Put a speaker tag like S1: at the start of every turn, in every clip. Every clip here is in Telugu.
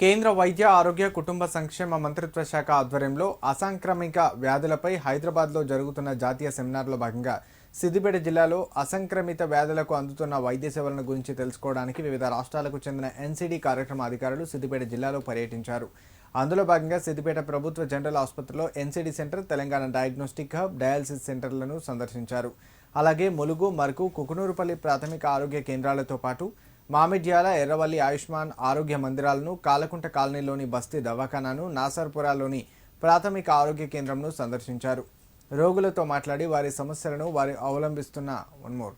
S1: కేంద్ర వైద్య ఆరోగ్య కుటుంబ సంక్షేమ మంత్రిత్వ శాఖ ఆధ్వర్యంలో అసాంక్రమిక వ్యాధులపై హైదరాబాద్లో జరుగుతున్న జాతీయ సెమినార్లో భాగంగా సిద్దిపేట జిల్లాలో అసంక్రమిత వ్యాధులకు అందుతున్న వైద్య సేవలను గురించి తెలుసుకోవడానికి వివిధ రాష్ట్రాలకు చెందిన ఎన్సీడీ కార్యక్రమ అధికారులు సిద్దిపేట జిల్లాలో పర్యటించారు. అందులో భాగంగా సిద్దిపేట ప్రభుత్వ జనరల్ ఆసుపత్రిలో NCD centre Telangana diagnostic hub dialysis సెంటర్లను సందర్శించారు. అలాగే ములుగు మరకు కుకునూరుపల్లి ప్రాథమిక ఆరోగ్య కేంద్రాలతో పాటు మామిడ్యాల ఎర్రవల్లి ఆయుష్మాన్ ఆరోగ్య మందిరాలను కాలకుంట కాలనీలోని బస్తీ దవాఖానాను నాసర్పురాలోని ప్రాథమిక ఆరోగ్య కేంద్రంను సందర్శించారు. రోగులతో మాట్లాడి వారి సమస్యలను వారి అవలంబిస్తున్న వన్మోర్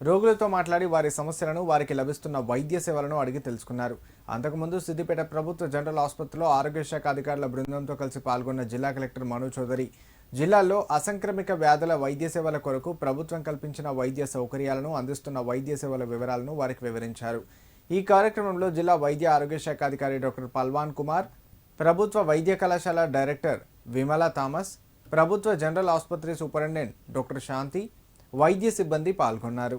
S1: రోగులతో మాట్లాడి వారి సమస్యలను వారికి లభిస్తున్న వైద్య సేవలను అడిగి తెలుసుకున్నారు. అంతకుముందు సిద్దిపేట ప్రభుత్వ జనరల్ ఆసుపత్రిలో ఆరోగ్య శాఖ అధికారుల బృందంతో కలిసి పాల్గొన్న జిల్లా కలెక్టర్ మను చౌదరి జిల్లాలో అసంక్రమిక వ్యాధుల వైద్య సేవల కొరకు ప్రభుత్వం కల్పించిన వైద్య సౌకర్యాలను అందిస్తున్న వైద్య సేవల వివరాలను వారికి వివరించారు. ఈ కార్యక్రమంలో జిల్లా వైద్య ఆరోగ్య శాఖ అధికారి డాక్టర్ పల్వాన్ కుమార్ ప్రభుత్వ వైద్య కళాశాల డైరెక్టర్ విమలా థామస్ ప్రభుత్వ జనరల్ ఆసుపత్రి సూపరింటెండెంట్ డాక్టర్ శాంతి వైద్య సిబ్బంది పాల్గొన్నారు.